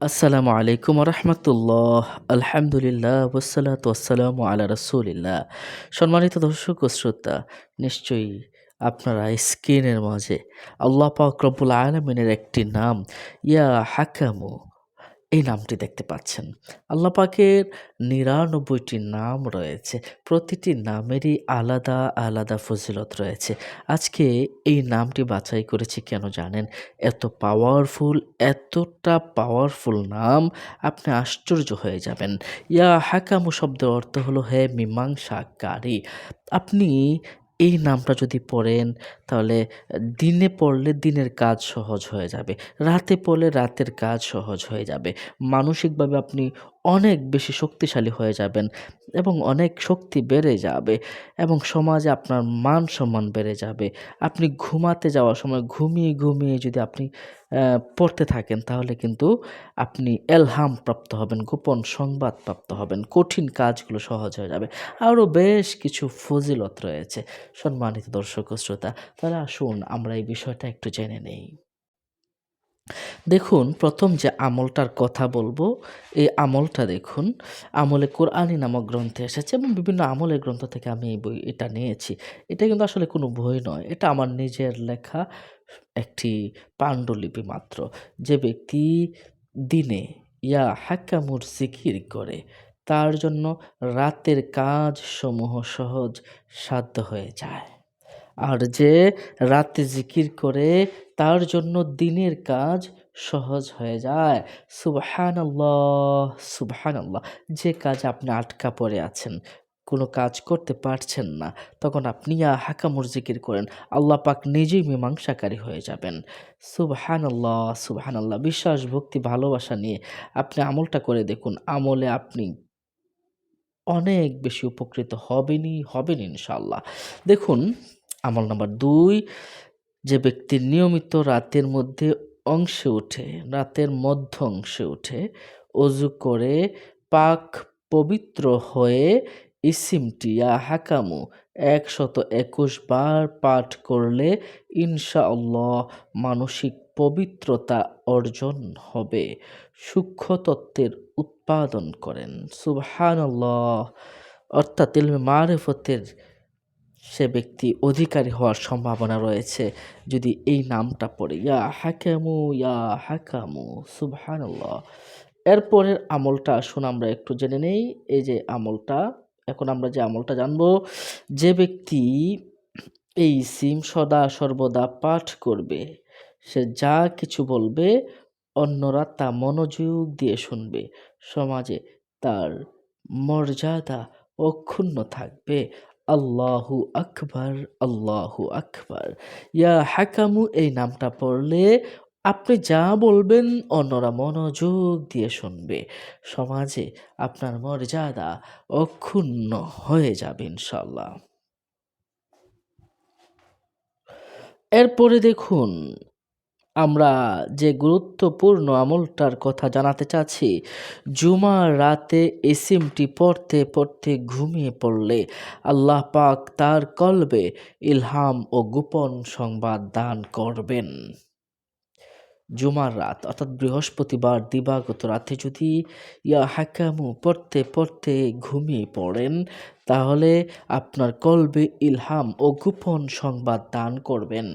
আসসালামু আলাইকুম রহমতুল্লাহ আলহামদুলিল্লাহ ওসালাত ওসালাম আলা রসুলিল্লাহ। সম্মানিত দর্শক ও শ্রোতা, নিশ্চয়ই আপনারা স্ক্রিনের মাঝে আল্লাহ পাক রব্বুল আলমিনের একটি নাম, ইয়া হাকামু এই নামটি দেখতে পাচ্ছেন। আল্লাহ পাকের নিরানব্বইটি নাম রয়েছে। প্রতিটি নামেরই আলাদা আলাদা ফজিলত রয়েছে। আজকে এই নামটি বাছাই করেছি কেন জানেন? এত পাওয়ারফুল এতটা পাওয়ারফুল নাম আপনি আশ্চর্য হয়ে যাবেন। ইয়া হাকামু শব্দের অর্থ হলো হে মীমাংসাকারী। আপনি এই নামটা যদি পড়েন, তাহলে, দিনে পড়লে দিনের কাজ সহজ হয়ে যাবে। রাতে পড়লে রাতের কাজ সহজ হয়ে যাবে। মানসিকভাবে আপনি অনেক বেশি শক্তিশালী হয়ে যাবেন এবং অনেক শক্তি বেড়ে যাবে এবং সমাজে আপনার মান সম্মান বেড়ে যাবে। আপনি ঘুমাতে যাওয়ার সময় ঘুমিয়ে ঘুমিয়ে যদি আপনি পড়তে থাকেন তাহলে কিন্তু আপনি এলহাম প্রাপ্ত হবেন, গোপন সংবাদ প্রাপ্ত হবেন, কঠিন কাজগুলো সহজ হয়ে যাবে। আরও বেশ কিছু ফজিলত রয়েছে। সম্মানিত দর্শক শ্রোতা, তাহলে আসুন আমরা এই বিষয়টা একটু জেনে নেই। দেখুন, প্রথম যে আমলটার কথা বলব, এই আমলটা দেখুন, আমলে কোরআনী নামক গ্রন্থে এসেছে এবং বিভিন্ন আমলের গ্রন্থ থেকে আমি এই বই এটা নিয়েছি। এটা কিন্তু আসলে কোনো বই নয়, এটা আমার নিজের লেখা, একটি পাণ্ডুলিপি মাত্র। যে ব্যক্তি দিনে ইয়া হাক্কামুর জিকির করে, তার জন্য রাতের কাজ সমূহ সহজ সাধ্য হয়ে যায়। আর যে রাতে জিকির করে, তার জন্য দিনের কাজ সহজ হয়ে যায়। সুবহান আল্লাহ সুবহান আল্লাহ যে কাজ আপনি আটকা পড়ে আছেন, কোনো কাজ করতে পারছেন না, তখন আপনি হাকামুর জিকির করেন। আল্লাহ পাক নিজেই মীমাংসাকারী হয়ে যাবেন। সুবহান আল্লাহ সুবহান আল্লাহ বিশ্বাস, ভক্তি, ভালোবাসা নিয়ে আপনি আমলটা করে দেখুন। আমলে আপনি অনেক বেশি উপকৃত হবেনই হবেন ইনশাল্লাহ দেখুন, আমল নাম্বার দুই, যে ব্যক্তি নিয়মিত রাতের মধ্যে অংশে উঠে, রাতের মধ্য অংশে উঠে অজু করে পাক পবিত্র হয়ে ইসিমটি ইয়া হাকামু একশত একুশ বার পাঠ করলে ইনশাআল্লাহ মানসিক পবিত্রতা অর্জন হবে। সূক্ষ্ম তত্ত্বের উৎপাদন করেন। সুবহান অর্থাৎ ইলমে মারেফতের সে ব্যক্তি অধিকারী হওয়ার সম্ভাবনা রয়েছে। যদি এই নামটা পড়ে, ইয়া হাকামু ইয়া হাকামু, সুবহানাল্লাহ। এরপরের আমলটা আসুন আমরা একটু জেনে নেই। এই যে আমলটা, এখন আমরা যে আমলটা জানব, যে ব্যক্তি এই সিম সদা সর্বদা পাঠ করবে, সে যা কিছু বলবে, অন্যরা তা মনোযোগ দিয়ে শুনবে। সমাজে তার মর্যাদা অক্ষুণ্ণ থাকবে। আল্লাহু আকবার আল্লাহু আকবার। ইয়া হাকামু, এই নামটা পড়লে আপনি যা বলবেন অন্যরা মনোযোগ দিয়ে শুনবে। সমাজে আপনার মর্যাদা অক্ষুণ্ণ হয়ে যাবে ইনশাল্লাহ এরপরে দেখুন আমরা যে গুরুত্বপূর্ণ আমলটার কথা জানাতে চাচ্ছি, জুমার রাতে এসিমটি পড়তে পড়তে ঘুমিয়ে পড়লে আল্লাহ পাক তার কলবে ইলহাম ও গোপন সংবাদ দান করবেন। জুমার রাত, অর্থাৎ বৃহস্পতিবার দিবাগত রাতে যদি ইয়া হাকামু পড়তে পড়তে ঘুমিয়ে পড়েন, তাহলে আপনার কলবে ইলহাম ও গোপন সংবাদ দান করবেন,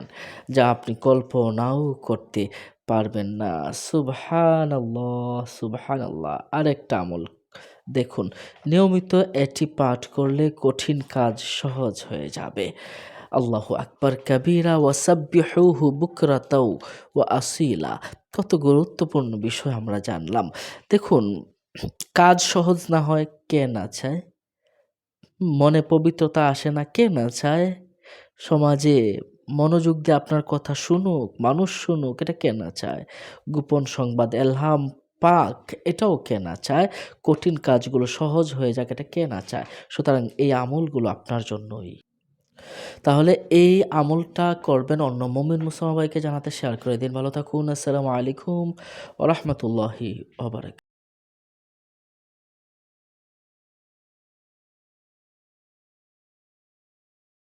যা আপনি কল্পনাও করতে পারবেন না। সুবহান আল্লাহ সুবহান আরেকটা আমল, দেখুন, নিয়মিত এটি পাঠ করলে কঠিন কাজ সহজ হয়ে যাবে। আল্লাহ আকবর কবিরা ও সাব্যহু বুকরাতাও ও আসিলা। কত গুরুত্বপূর্ণ বিষয় আমরা জানলাম। দেখুন, কাজ সহজ না হয় কে না চায়? মনে পবিত্রতা আসে না কে না চায়? সমাজে মনোযোগ দিয়ে আপনার কথা শুনুক, মানুষ শুনুক, এটা কে না চায়? গোপন সংবাদ, এলহাম পাক, এটাও কে না চায়? কঠিন কাজগুলো সহজ হয়ে যাক, এটা কে না চায়? সুতরাং এই আমলগুলো আপনার জন্যই। তাহলে এই আমলটা করবেন অন্য মমিন মুসলমান ভাইকে জানাতে শেয়ার করে দিন। ভালো থাকুন, আসসালামু আলাইকুম ও রহমতুল্লাহি